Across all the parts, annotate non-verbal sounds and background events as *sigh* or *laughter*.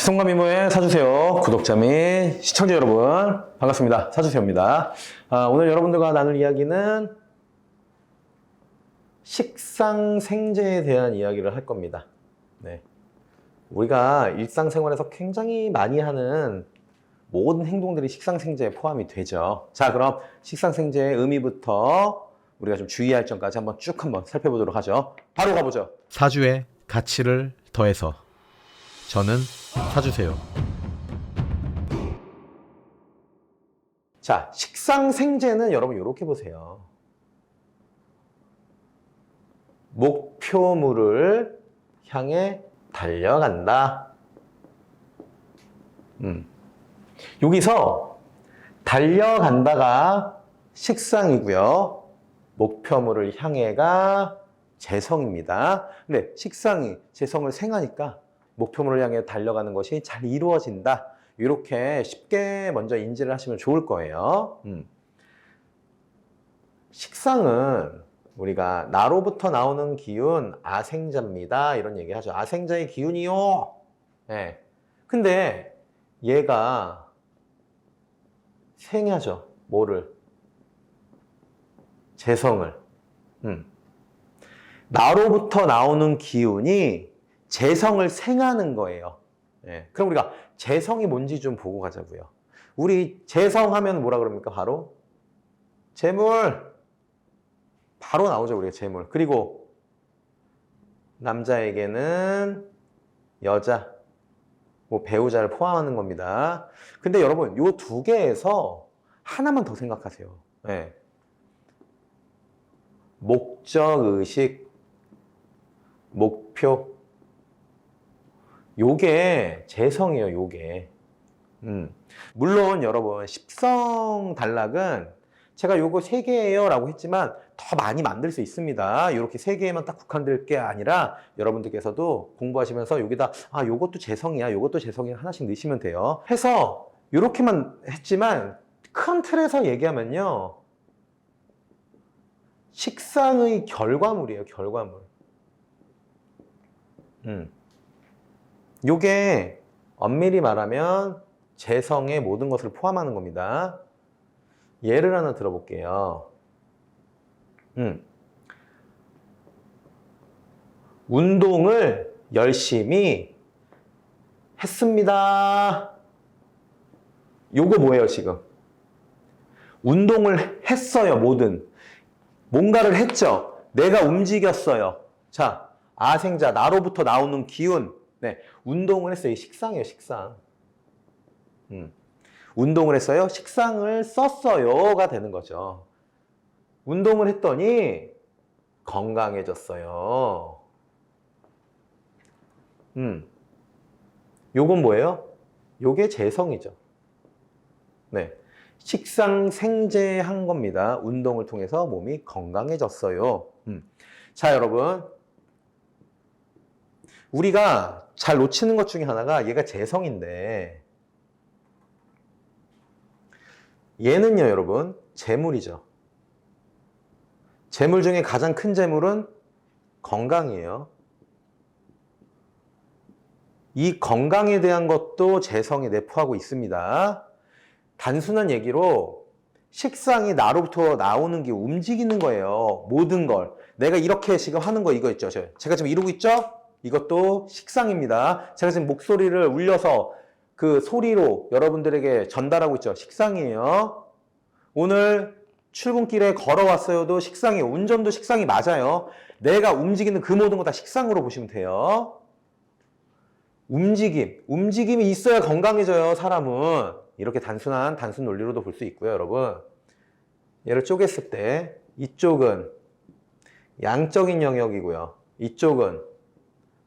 시성감 이모의 사주세요. 구독자 및 시청자 여러분 반갑습니다. 사주세요입니다. 아, 오늘 여러분들과 나눌 이야기는 식상생제에 대한 이야기를 할 겁니다. 네. 우리가 일상생활에서 굉장히 많이 하는 모든 행동들이 식상생제에 포함이 되죠. 자 그럼 식상생제의 의미부터 우리가 좀 주의할 점까지 한번 쭉 한번 살펴보도록 하죠. 바로 가보죠. 사주의 가치를 더해서 저는 사주세요. 자, 식상 생제는 여러분 이렇게 보세요. 목표물을 향해 달려간다. 음. 여기서 달려간다가 식상이고요. 목표물을 향해가 재성입니다. 근데 식상이 재성을 생하니까 목표물을 향해 달려가는 것이 잘 이루어진다. 이렇게 쉽게 먼저 인지를 하시면 좋을 거예요. 음. 식상은 우리가 나로부터 나오는 기운 아생자입니다. 이런 얘기 하죠. 아생자의 기운이요. 네. 근데 얘가 생하죠. 뭐를? 재성을. 음. 나로부터 나오는 기운이 재성을 생하는 거예요. 예. 그럼 우리가 재성이 뭔지 좀 보고 가자고요. 우리 재성하면 뭐라 그럽니까? 바로 재물. 바로 나오죠, 우리가 재물. 그리고 남자에게는 여자, 뭐 배우자를 포함하는 겁니다. 근데 여러분, 요 두 개에서 하나만 더 생각하세요. 예. 목적 의식, 목표, 요게 재성이에요, 요게. 음. 물론 여러분, 십성 단락은 제가 요거 세 개예요 라고 했지만 더 많이 만들 수 있습니다. 이렇게 세 개에만 딱 국한될 게 아니라 여러분들께서도 공부하시면서 여기다 아, 요것도 재성이야, 요것도 재성이야 하나씩 넣으시면 돼요. 해서 이렇게만 했지만 큰 틀에서 얘기하면요. 식상의 결과물이에요, 결과물. 음. 요게 엄밀히 말하면 재성의 모든 것을 포함하는 겁니다. 예를 하나 들어볼게요. 음. 운동을 열심히 했습니다. 요거 뭐예요, 지금? 운동을 했어요, 뭐든. 뭔가를 했죠. 내가 움직였어요. 자, 아생자, 나로부터 나오는 기운. 네, 운동을 했어요. 식상이에요, 식상. 음. 운동을 했어요. 식상을 썼어요가 되는 거죠. 운동을 했더니 건강해졌어요. 음. 요건 뭐예요? 요게 재성이죠. 네. 식상 생제한 겁니다. 운동을 통해서 몸이 건강해졌어요. 음. 자, 여러분. 우리가 잘 놓치는 것 중에 하나가 얘가 재성인데 얘는요, 여러분, 재물이죠. 재물 중에 가장 큰 재물은 건강이에요. 이 건강에 대한 것도 재성에 내포하고 있습니다. 단순한 얘기로 식상이 나로부터 나오는 게 움직이는 거예요. 모든 걸. 내가 이렇게 지금 하는 거 이거 있죠. 저- 제가 지금 이러고 있죠? 이것도 식상입니다. 제가 지금 목소리를 울려서 그 소리로 여러분들에게 전달하고 있죠. 식상이에요. 오늘 출근길에 걸어왔어요도 식상이에요. 운전도 식상이 맞아요. 내가 움직이는 그 모든 거 다 식상으로 보시면 돼요. 움직임. 움직임이 있어야 건강해져요, 사람은. 이렇게 단순한 단순 논리로도 볼 수 있고요, 여러분. 얘를 쪼갰을 때 이쪽은 양적인 영역이고요. 이쪽은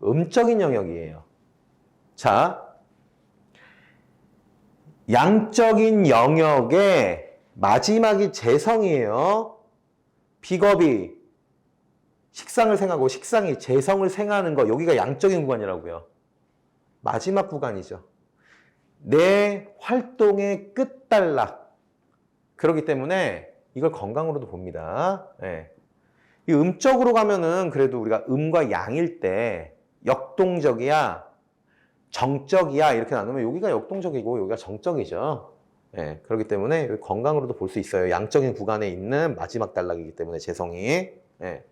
음적인 영역이에요. 자, 양적인 영역의 마지막이 재성이에요. 비겁이 식상을 생하고 식상이 재성을 생하는 거 여기가 양적인 구간이라고요. 마지막 구간이죠. 내 활동의 끝단락. 그렇기 때문에 이걸 건강으로도 봅니다. 예. 이 음적으로 가면은 그래도 우리가 음과 양일 때 역동적이야 정적이야 이렇게 나누면 여기가 역동적이고 여기가 정적이죠. 예, 그렇기 때문에 건강으로도 볼 수 있어요. 양적인 구간에 있는 마지막 단락이기 때문에 재성이. 예.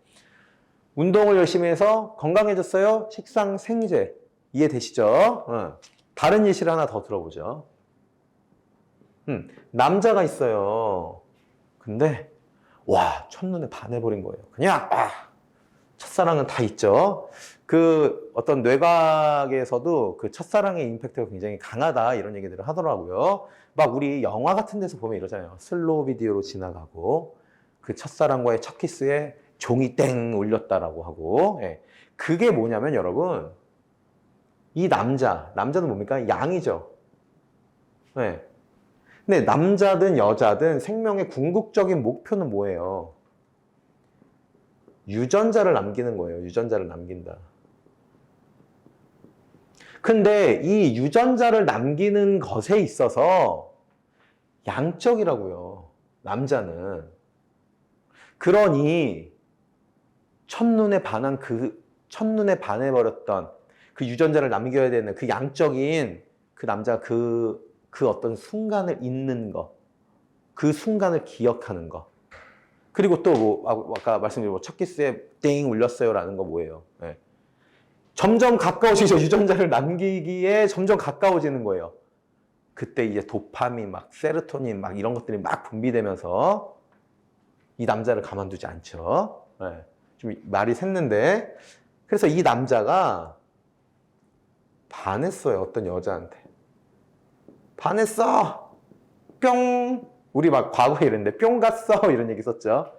운동을 열심히 해서 건강해졌어요. 식상 생제 이해되시죠? 어. 다른 예시를 하나 더 들어보죠. 음, 남자가 있어요. 근데 와 첫눈에 반해버린 거예요. 그냥 아, 첫사랑은 다 있죠. 그 어떤 뇌과학에서도 그 첫사랑의 임팩트가 굉장히 강하다 이런 얘기들을 하더라고요. 막 우리 영화 같은 데서 보면 이러잖아요. 슬로우 비디오로 지나가고 그 첫사랑과의 첫 키스에 종이 땡 울렸다라고 하고 예. 그게 뭐냐면 여러분 이 남자 남자는 뭡니까 양이죠. 네. 근데 남자든 여자든 생명의 궁극적인 목표는 뭐예요? 유전자를 남기는 거예요. 유전자를 남긴다. 근데 이 유전자를 남기는 것에 있어서 양적이라고요. 남자는. 그러니 첫눈에 반한 그 첫눈에 반해버렸던 그 유전자를 남겨야 되는 그 양적인 그 남자 그, 그 어떤 순간을 잊는 거. 그 순간을 기억하는 거. 그리고 또 뭐, 아, 아까 말씀드린 뭐 첫 키스에 땡 울렸어요라는 거 뭐예요? 예. 점점 가까워지죠. *laughs* 유전자를 남기기에 점점 가까워지는 거예요. 그때 이제 도파민, 막 세로토닌, 막 이런 것들이 막 분비되면서 이 남자를 가만두지 않죠. 예. 좀 말이 샜는데 그래서 이 남자가 반했어요. 어떤 여자한테. 반했어. 뿅. 우리 막 과거에 이랬는데 뿅 갔어. 이런 얘기 썼죠.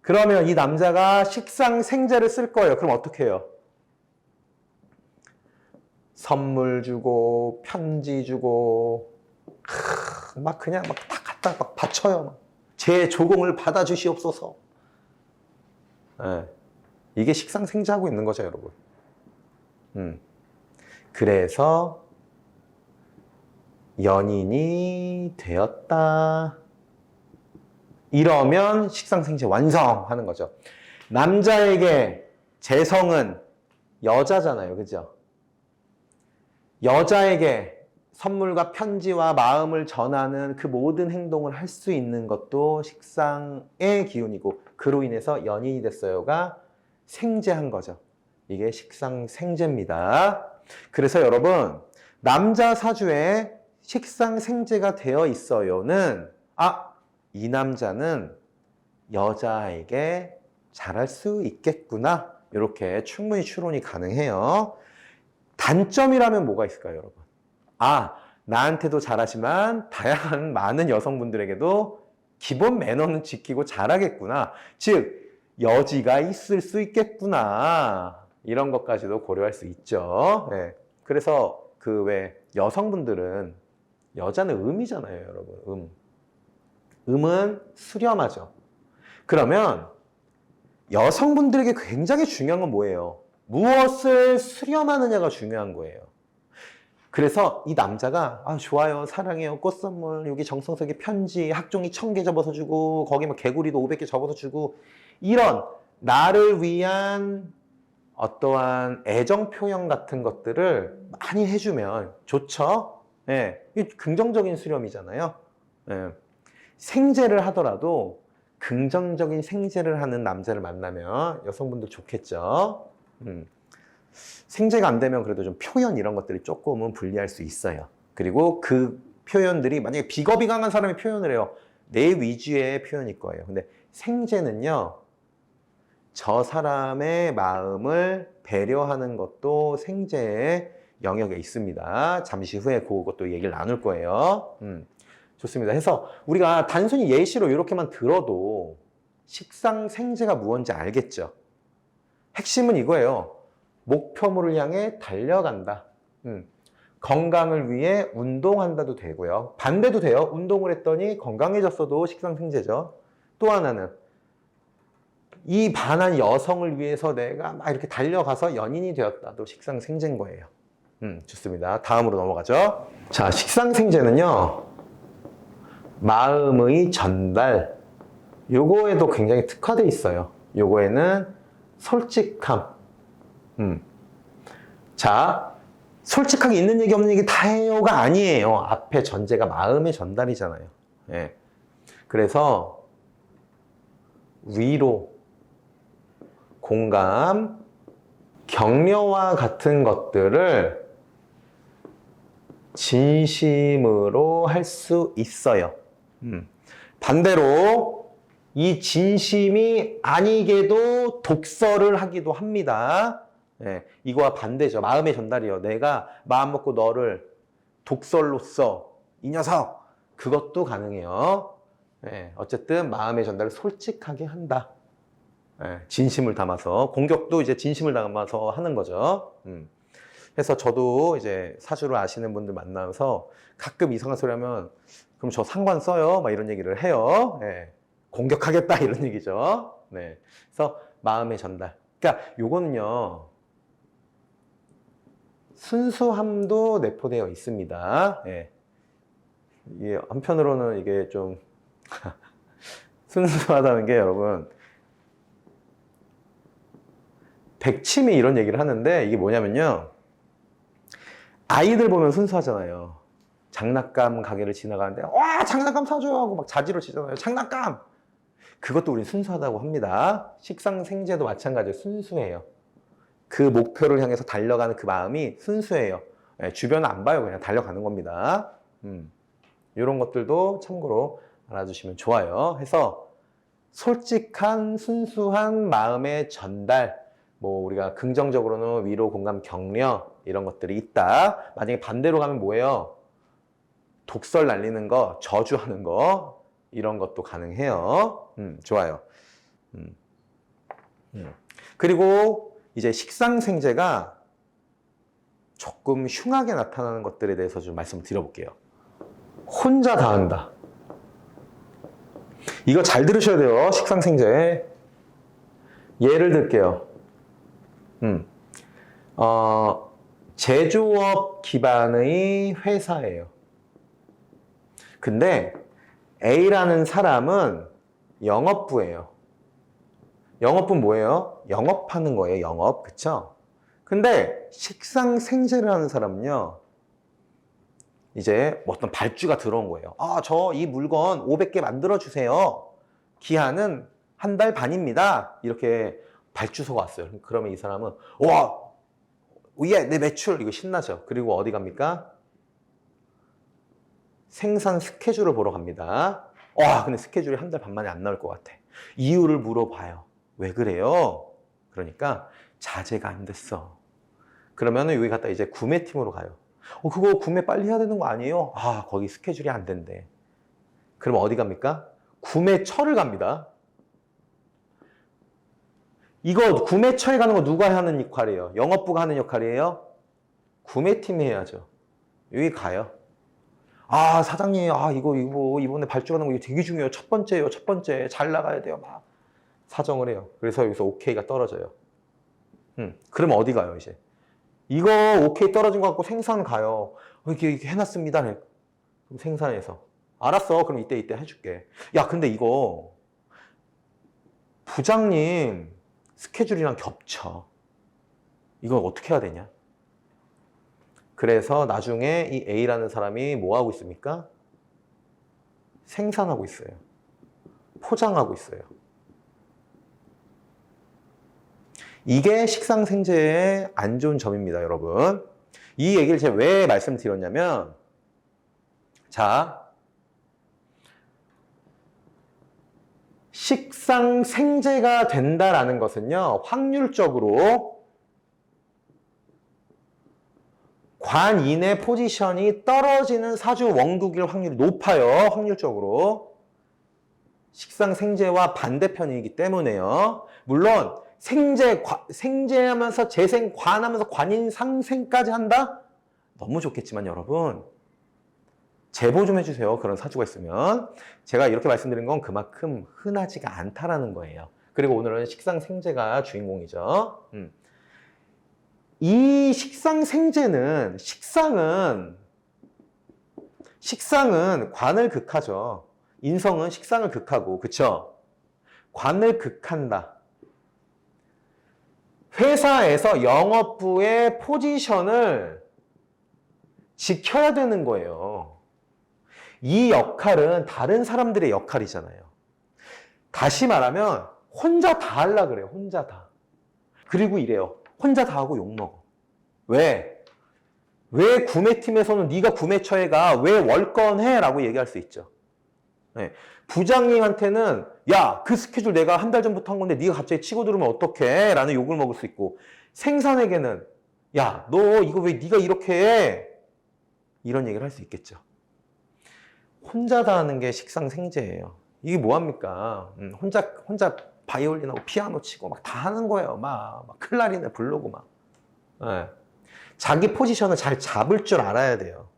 그러면 이 남자가 식상 생제를 쓸 거예요. 그럼 어떻게 해요? 선물 주고 편지 주고 크, 막 그냥 막다 갖다 막 바쳐요. 막. 제 조공을 받아 주시옵소서. 예. 이게 식상생자하고 있는 거죠, 여러분. 음. 그래서 연인이 되었다. 이러면 식상생체 완성하는 거죠. 남자에게 재성은 여자잖아요. 그죠? 여자에게 선물과 편지와 마음을 전하는 그 모든 행동을 할 수 있는 것도 식상의 기운이고 그로 인해서 연인이 됐어요가 생제한 거죠. 이게 식상 생제입니다. 그래서 여러분 남자 사주에 식상 생제가 되어 있어요는 아, 이 남자는 여자에게 잘할 수 있겠구나. 이렇게 충분히 추론이 가능해요. 단점이라면 뭐가 있을까요, 여러분? 아, 나한테도 잘하지만 다양한 *laughs* 많은 여성분들에게도 기본 매너는 지키고 잘하겠구나. 즉, 여지가 있을 수 있겠구나. 이런 것까지도 고려할 수 있죠. 예. 그래서 그 왜 여성분들은 여자는 음이잖아요, 여러분. 음. 음은 수렴하죠. 그러면 여성분들에게 굉장히 중요한 건 뭐예요? 무엇을 수렴하느냐가 중요한 거예요. 그래서 이 남자가 아 좋아요 사랑해요 꽃 선물 여기 정성스럽게 편지 학종이 천 개 접어서 주고 거기 막 개구리도 500개 접어서 주고 이런 나를 위한 어떠한 애정 표현 같은 것들을 많이 해주면 좋죠. 예, 이게 긍정적인 수렴이잖아요. 예. 생제를 하더라도 긍정적인 생제를 하는 남자를 만나면 여성분들 좋겠죠. 음. 생제가 안 되면 그래도 좀 표현 이런 것들이 조금은 불리할 수 있어요. 그리고 그 표현들이 만약에 비겁이 강한 사람이 표현을 해요. 내 위주의 표현일 거예요. 근데 생제는요, 저 사람의 마음을 배려하는 것도 생제의 영역에 있습니다. 잠시 후에 그것도 얘기를 나눌 거예요. 음, 좋습니다. 해서 우리가 단순히 예시로 이렇게만 들어도 식상 생제가 무언지 알겠죠? 핵심은 이거예요. 목표물을 향해 달려간다. 음, 건강을 위해 운동한다도 되고요. 반대도 돼요. 운동을 했더니 건강해졌어도 식상생제죠. 또 하나는 이 반한 여성을 위해서 내가 막 이렇게 달려가서 연인이 되었다도 식상생제인 거예요. 음, 좋습니다. 다음으로 넘어가죠. 자, 식상생제는요. 마음의 전달. 요거에도 굉장히 특화되어 있어요. 요거에는 솔직함. 음. 자, 솔직하게 있는 얘기 없는 얘기 다 해요가 아니에요. 앞에 전제가 마음의 전달이잖아요. 예. 그래서 위로, 공감, 격려와 같은 것들을 진심으로 할 수 있어요. 음. 반대로 이 진심이 아니게도 독설을 하기도 합니다. 예, 이거와 반대죠. 마음의 전달이요. 내가 마음 먹고 너를 독설로써 이 녀석 그것도 가능해요. 예, 어쨌든 마음의 전달을 솔직하게 한다. 예, 진심을 담아서 공격도 이제 진심을 담아서 하는 거죠. 음. 그래서 저도 이제 사주를 아시는 분들 만나서 가끔 이상한 소리 하면 그럼 저 상관 써요? 막 이런 얘기를 해요. 예, 공격하겠다 *laughs* 이런 얘기죠. 네. 그래서 마음의 전달. 그러니까 요거는요. 순수함도 내포되어 있습니다. 예. 이게 한편으로는 이게 좀 *laughs* 순수하다는 게 여러분 백침이 이런 얘기를 하는데 이게 뭐냐면요. 아이들 보면 순수하잖아요. 장난감 가게를 지나가는데 와 장난감 사줘요 하고 막 자지로 치잖아요. 장난감. 그것도 우리 순수하다고 합니다. 식상생재도 마찬가지로 순수해요. 그 목표를 향해서 달려가는 그 마음이 순수해요. 예, 주변 안 봐요. 그냥 달려가는 겁니다. 음, 이런 것들도 참고로 알아주시면 좋아요. 해서 솔직한 순수한 마음의 전달, 뭐 우리가 긍정적으로는 위로, 공감, 격려 이런 것들이 있다. 만약에 반대로 가면 뭐예요? 독설 날리는 거, 저주하는 거 이런 것도 가능해요. 음, 좋아요. 음. 음. 그리고 이제 식상생재가 조금 흉하게 나타나는 것들에 대해서 좀 말씀을 드려볼게요. 혼자 다 한다. 이거 잘 들으셔야 돼요. 식상생재. 예를 들게요. 음. 어, 제조업 기반의 회사예요. 근데 A라는 사람은 영업부예요. 영업부 뭐예요? 영업하는 거예요, 영업. 그쵸? 근데 식상 생재를 하는 사람은요, 이제 뭐 어떤 발주가 들어온 거예요. 아, 저 이 물건 500개 만들어 주세요. 기한은 한 달 반입니다. 이렇게 발주서가 왔어요. 그러면 이 사람은, 와, 예, 내 매출, 이거 신나죠? 그리고 어디 갑니까? 생산 스케줄을 보러 갑니다. 와, 근데 스케줄이 한 달 반 만에 안 나올 것 같아. 이유를 물어봐요. 왜 그래요? 그러니까 자재가 안 됐어. 그러면 여기 갔다 이제 구매팀으로 가요. 어, 그거 구매 빨리 해야 되는 거 아니에요? 아, 거기 스케줄이 안 된대. 그럼 어디 갑니까? 구매처를 갑니다. 이거 구매처에 가는 거 누가 하는 역할이에요? 영업부가 하는 역할이에요? 구매팀이 해야죠. 여기 가요. 아, 사장님, 아, 이거, 이거, 이번에 발주하는 거 이거 되게 중요해요. 첫 번째예요, 첫 번째. 잘 나가야 돼요. 막 사정을 해요. 그래서 여기서 오케이가 떨어져요. 음, 그럼 어디 가요, 이제? 이거 오케이 떨어진 거 갖고 생산 가요. 어, 이렇게, 이렇게 해놨습니다. 그럼 생산해서. 알았어. 그럼 이때, 이때 해줄게. 야, 근데 이거, 부장님 스케줄이랑 겹쳐. 이거 어떻게 해야 되냐? 그래서 나중에 이 A라는 사람이 뭐 하고 있습니까? 생산하고 있어요. 포장하고 있어요. 이게 식상생재의 안 좋은 점입니다, 여러분. 이 얘기를 제가 왜 말씀드렸냐면, 자, 식상생재가 된다라는 것은요, 확률적으로 관인의 포지션이 떨어지는 사주 원국일 확률이 높아요. 확률적으로. 식상 생재와 반대편이기 때문에요. 물론 생재, 과- 생재하면서 재생, 관하면서 관인 상생까지 한다? 너무 좋겠지만 여러분 제보 좀 해주세요. 그런 사주가 있으면. 제가 이렇게 말씀드린 건 그만큼 흔하지가 않다라는 거예요. 그리고 오늘은 식상 생재가 주인공이죠. 음. 이 식상생재는 식상은 식상은 관을 극하죠. 인성은 식상을 극하고 그쵸? 관을 극한다. 회사에서 영업부의 포지션을 지켜야 되는 거예요. 이 역할은 다른 사람들의 역할이잖아요. 다시 말하면 혼자 다 하려 그래요. 혼자 다. 그리고 이래요. 혼자 다 하고 욕먹어. 왜? 왜 구매팀에서는 네가 구매처에 가? 왜 월권해? 라고 얘기할 수 있죠. 네. 부장님한테는 야, 그 스케줄 내가 한 달 전부터 한 건데 네가 갑자기 치고 들으면 어떡해? 라는 욕을 먹을 수 있고 생산에게는 야, 너 이거 왜 네가 이렇게 해? 이런 얘기를 할 수 있겠죠. 혼자 다 하는 게 식상 생재예요. 이게 뭐합니까? 음, 혼자 혼자 바이올린하고 피아노 치고 막 다 하는 거예요. 막, 막 클라리넷 부르고 막. 예. 자기 포지션을 잘 잡을 줄 알아야 돼요.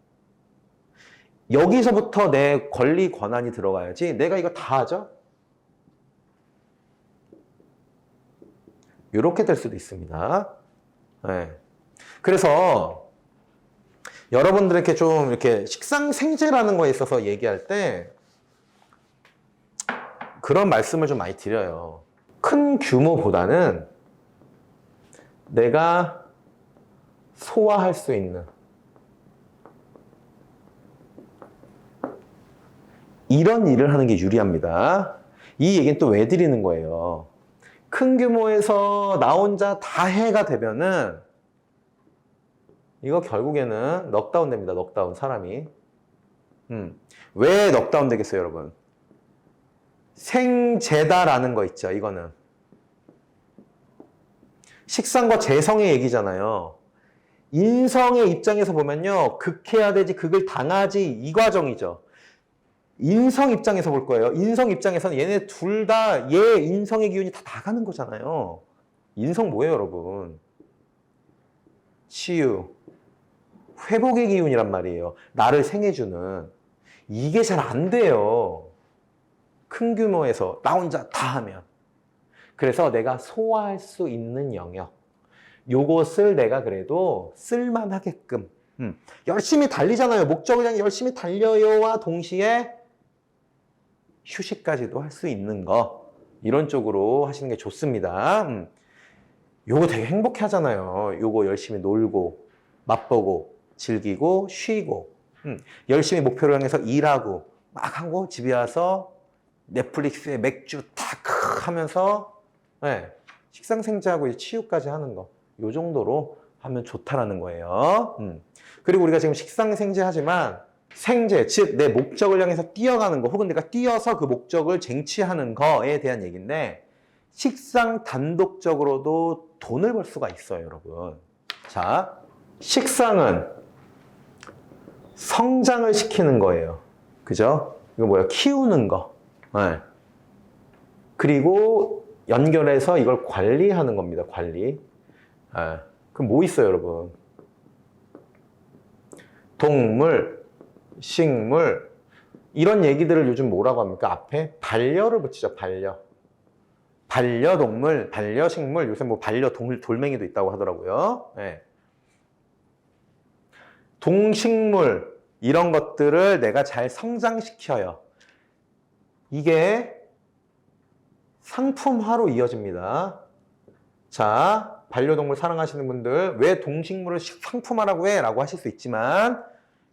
여기서부터 내 권리 권한이 들어가야지 내가 이거 다 하죠? 이렇게 될 수도 있습니다. 예. 그래서 여러분들에게 좀 이렇게 식상생재라는 거에 있어서 얘기할 때 그런 말씀을 좀 많이 드려요. 큰 규모보다는 내가 소화할 수 있는 이런 일을 하는 게 유리합니다. 이 얘기는 또 왜 드리는 거예요? 큰 규모에서 나 혼자 다 해가 되면은 이거 결국에는 넉다운 됩니다. 넉다운 사람이. 음. 왜 넉다운 되겠어요, 여러분? 생재다라는 거 있죠, 이거는. 식상과 재성의 얘기잖아요. 인성의 입장에서 보면요, 극해야 되지, 극을 당하지, 이 과정이죠. 인성 입장에서 볼 거예요. 인성 입장에서는 얘네 둘 다 얘 인성의 기운이 다 나가는 거잖아요. 인성 뭐예요, 여러분? 치유, 회복의 기운이란 말이에요. 나를 생해주는. 이게 잘 안 돼요. 큰 규모에서 나 혼자 다 하면. 그래서 내가 소화할 수 있는 영역. 요것을 내가 그래도 쓸만하게끔. 음, 열심히 달리잖아요. 목적을 열심히 달려요와 동시에 휴식까지도 할 수 있는 거. 이런 쪽으로 하시는 게 좋습니다. 음. 요거 되게 행복해 하잖아요. 요거 열심히 놀고, 맛보고, 즐기고, 쉬고, 음. 열심히 목표를 향해서 일하고, 막 하고, 집에 와서 넷플릭스에 맥주 탁 하면서, 네, 식상생재하고 이제 치유까지 하는 거. 요 정도로 하면 좋다라는 거예요. 음. 그리고 우리가 지금 식상생재 하지만, 생재, 즉, 내 목적을 향해서 뛰어가는 거, 혹은 내가 뛰어서 그 목적을 쟁취하는 거에 대한 얘기인데, 식상 단독적으로도 돈을 벌 수가 있어요, 여러분. 자, 식상은 성장을 시키는 거예요. 그죠? 이거 뭐야? 키우는 거. 네. 그리고 연결해서 이걸 관리하는 겁니다, 관리. 네. 그럼 뭐 있어요, 여러분? 동물, 식물, 이런 얘기들을 요즘 뭐라고 합니까? 앞에 반려를 붙이죠, 반려. 반려동물, 반려식물, 요새 뭐 반려동물, 돌멩이도 있다고 하더라고요. 네. 동식물, 이런 것들을 내가 잘 성장시켜요. 이게 상품화로 이어집니다. 자, 반려동물 사랑하시는 분들, 왜 동식물을 상품화라고 해? 라고 하실 수 있지만,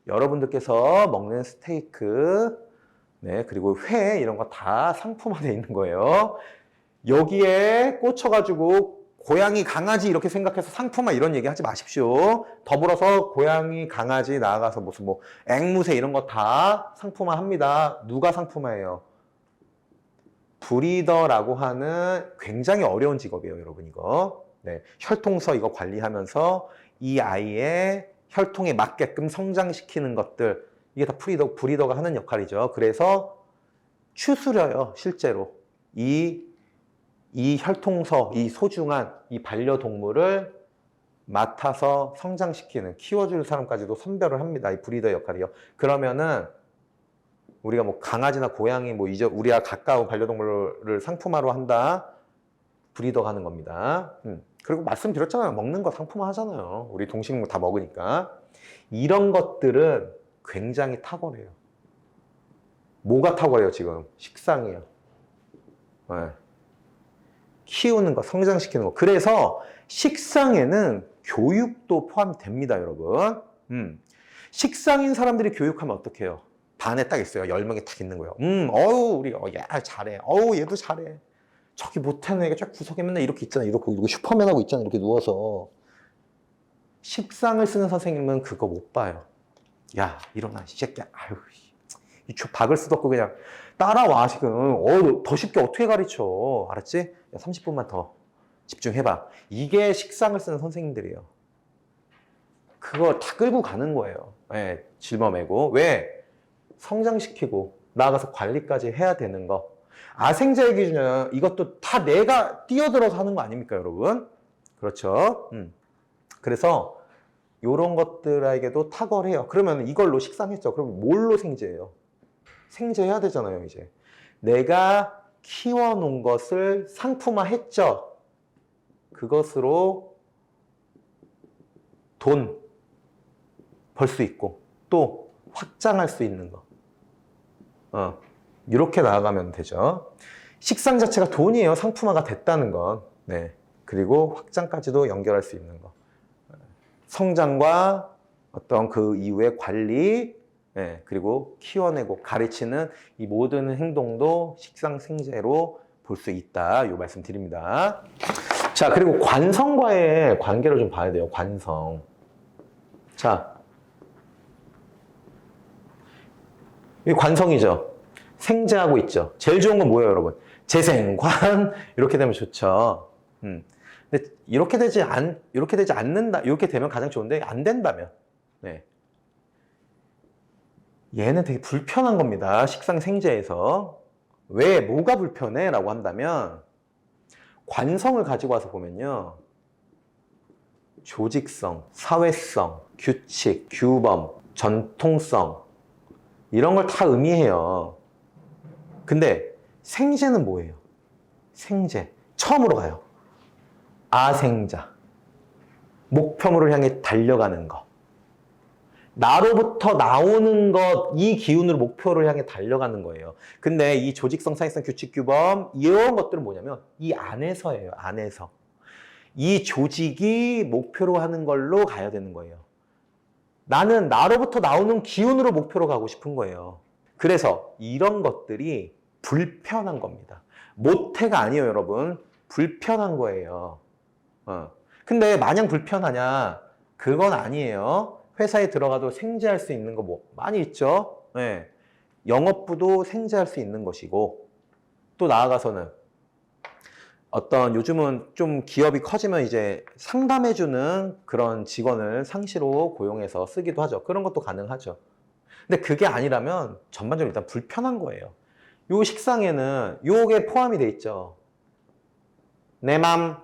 여러분들께서 먹는 스테이크, 네, 그리고 회, 이런 거 다 상품화되어 있는 거예요. 여기에 꽂혀가지고 고양이, 강아지 이렇게 생각해서 상품화 이런 얘기 하지 마십시오. 더불어서 고양이, 강아지 나아가서 무슨 뭐 앵무새 이런 거 다 상품화 합니다. 누가 상품화예요? 브리더라고 하는 굉장히 어려운 직업이에요, 여러분 이거. 네, 혈통서 이거 관리하면서 이 아이의 혈통에 맞게끔 성장시키는 것들 이게 다 브리더, 브리더가 하는 역할이죠. 그래서 추스려요, 실제로. 이 이 혈통서, 이 소중한 이 반려동물을 맡아서 성장시키는, 키워줄 사람까지도 선별을 합니다. 이 브리더 역할이요. 그러면은 우리가 뭐 강아지나 고양이 뭐 이제 우리가 가까운 반려동물을 상품화로 한다. 브리더가 하는 겁니다. 음. 그리고 말씀드렸잖아요. 먹는 거 상품화 하잖아요. 우리 동식물 다 먹으니까. 이런 것들은 굉장히 탁월해요. 뭐가 탁월해요, 지금? 식상이요. 네. 키우는 거, 성장시키는 거. 그래서 식상에는 교육도 포함됩니다, 여러분. 음. 식상인 사람들이 교육하면 어떡해요? 반에 딱 있어요. 열 명이 딱 있는 거예요. 음, 어우, 우리, 어, 야, 잘해. 어우, 얘도 잘해. 저기 못하는 애가 쫙 구석에 맨날 이렇게 있잖아. 이렇게, 이렇게 슈퍼맨 하고 있잖아. 이렇게 누워서. 식상을 쓰는 선생님은 그거 못 봐요. 야, 일어나, 이 새끼야. 아유, 이저 박을 수도 없고 그냥 따라와, 지금. 어, 더 쉽게 어떻게 가르쳐. 알았지? 야, 30분만 더 집중해봐. 이게 식상을 쓰는 선생님들이에요. 그거 다 끌고 가는 거예요. 예, 짊어매고. 왜? 성장시키고, 나아가서 관리까지 해야 되는 거. 아생자의 기준은 이것도 다 내가 뛰어들어서 하는 거 아닙니까, 여러분? 그렇죠. 음. 그래서 이런 것들에게도 탁월해요. 그러면 이걸로 식상했죠. 그럼 뭘로 생제해요? 생제해야 되잖아요, 이제. 내가 키워놓은 것을 상품화했죠. 그것으로 돈 벌 수 있고 또 확장할 수 있는 거. 어, 이렇게 나아가면 되죠. 식상 자체가 돈이에요. 상품화가 됐다는 건. 네. 그리고 확장까지도 연결할 수 있는 거. 성장과 어떤 그 이후의 관리, 예, 그리고 키워내고 가르치는 이 모든 행동도 식상 생제로 볼 수 있다. 이 말씀 드립니다. 자, 그리고 관성과의 관계를 좀 봐야 돼요. 관성. 자, 관성이죠. 생제하고 있죠. 제일 좋은 건 뭐예요, 여러분? 재생관 *laughs* 이렇게 되면 좋죠. 음. 근데 이렇게 되지 않 이렇게 되지 않는다. 이렇게 되면 가장 좋은데 안 된다면, 네. 얘는 되게 불편한 겁니다. 식상 생제에서 왜 뭐가 불편해?라고 한다면 관성을 가지고 와서 보면요. 조직성, 사회성, 규칙, 규범, 전통성 이런 걸 다 의미해요. 근데 생제는 뭐예요? 생제. 처음으로 가요. 아생자. 목표물을 향해 달려가는 것. 나로부터 나오는 것, 이 기운으로 목표를 향해 달려가는 거예요. 근데 이 조직성, 사회성, 규칙, 규범, 이런 것들은 뭐냐면 이 안에서예요, 안에서. 이 조직이 목표로 하는 걸로 가야 되는 거예요. 나는 나로부터 나오는 기운으로 목표로 가고 싶은 거예요. 그래서 이런 것들이 불편한 겁니다. 모태가 아니에요, 여러분. 불편한 거예요. 어. 근데 마냥 불편하냐? 그건 아니에요. 회사에 들어가도 생제할 수 있는 거 뭐 많이 있죠. 네. 영업부도 생제할 수 있는 것이고 또 나아가서는 어떤 요즘은 좀 기업이 커지면 이제 상담해주는 그런 직원을 상시로 고용해서 쓰기도 하죠. 그런 것도 가능하죠. 근데 그게 아니라면 전반적으로 일단 불편한 거예요. 요 식상에는 요게 포함이 돼 있죠. 내 맘,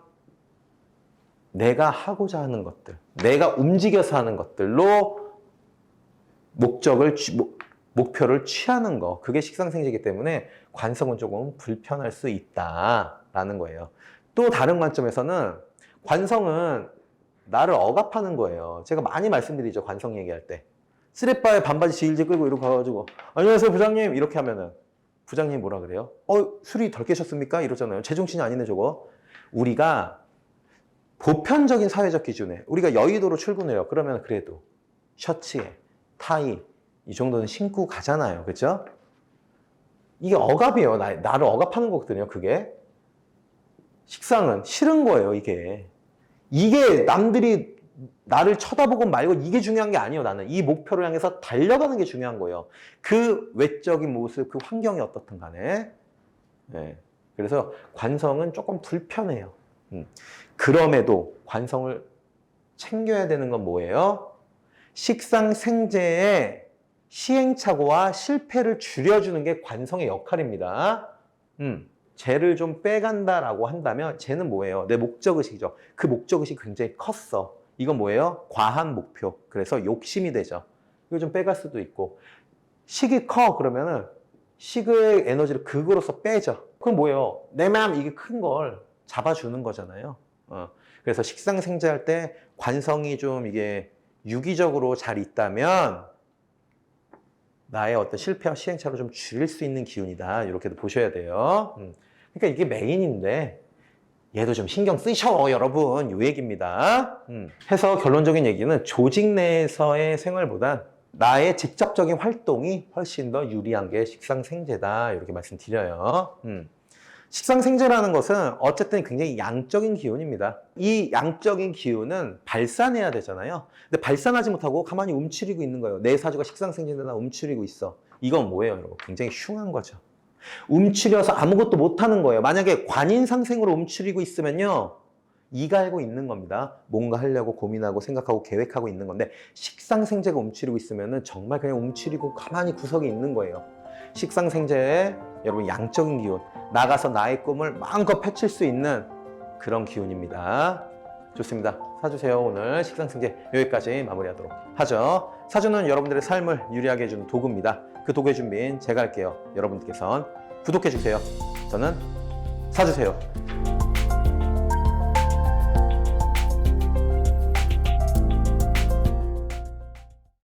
내가 하고자 하는 것들, 내가 움직여서 하는 것들로 목적을, 목표를 취하는 거. 그게 식상생제이기 때문에 관성은 조금 불편할 수 있다 라는 거예요. 또 다른 관점에서는 관성은 나를 억압하는 거예요. 제가 많이 말씀드리죠. 관성 얘기할 때. 쓰레빠에 반바지 질질 끌고 이러고 가가지고 안녕하세요 부장님 이렇게 하면은 부장님 뭐라 그래요? 어 술이 덜 깨셨습니까? 이러잖아요. 제정신이 아니네 저거. 우리가 보편적인 사회적 기준에 우리가 여의도로 출근해요. 그러면 그래도 셔츠에 타이 이 정도는 신고 가잖아요. 그렇죠? 이게 억압이에요. 나, 나를 억압하는 거거든요. 그게 식상은 싫은 거예요. 이게 이게 남들이 나를 쳐다보고 말고 이게 중요한 게 아니에요. 나는 이 목표를 향해서 달려가는 게 중요한 거예요. 그 외적인 모습, 그 환경이 어떻든 간에. 네. 그래서 관성은 조금 불편해요. 음. 그럼에도 관성을 챙겨야 되는 건 뭐예요? 식상 생제의 시행착오와 실패를 줄여주는 게 관성의 역할입니다. 음, 쟤를 좀 빼간다라고 한다면 쟤는 뭐예요? 내 목적의식이죠. 그 목적의식이 굉장히 컸어. 이건 뭐예요? 과한 목표. 그래서 욕심이 되죠. 이거 좀 빼갈 수도 있고. 식이 커. 그러면은 식의 에너지를 극으로서 빼죠. 그럼 뭐예요? 내 마음 이게 큰 걸 잡아주는 거잖아요. 어. 그래서 식상 생제할 때 관성이 좀 이게 유기적으로 잘 있다면 나의 어떤 실패와 시행착오를 좀 줄일 수 있는 기운이다. 이렇게도 보셔야 돼요. 음. 그러니까 이게 메인인데 얘도 좀 신경 쓰셔 여러분 이 얘기입니다. 음. 해서 결론적인 얘기는 조직 내에서의 생활보단 나의 직접적인 활동이 훨씬 더 유리한 게 식상생재다 이렇게 말씀드려요. 음. 식상생재라는 것은 어쨌든 굉장히 양적인 기운입니다. 이 양적인 기운은 발산해야 되잖아요. 근데 발산하지 못하고 가만히 움츠리고 있는 거예요. 내 사주가 식상생재인데 나 움츠리고 있어. 이건 뭐예요, 여러분? 굉장히 흉한 거죠. 움츠려서 아무것도 못하는 거예요. 만약에 관인상생으로 움츠리고 있으면요. 이가 알고 있는 겁니다. 뭔가 하려고 고민하고 생각하고 계획하고 있는 건데 식상생재가 움츠리고 있으면 정말 그냥 움츠리고 가만히 구석에 있는 거예요. 식상생재의 여러분 양적인 기운 나가서 나의 꿈을 마음껏 펼칠 수 있는 그런 기운입니다. 좋습니다. 사주세요. 오늘 식상생재 여기까지 마무리하도록 하죠. 사주는 여러분들의 삶을 유리하게 해주는 도구입니다. 그 도구의 준비는 제가 할게요. 여러분들께선 구독해 주세요. 저는 사주세요.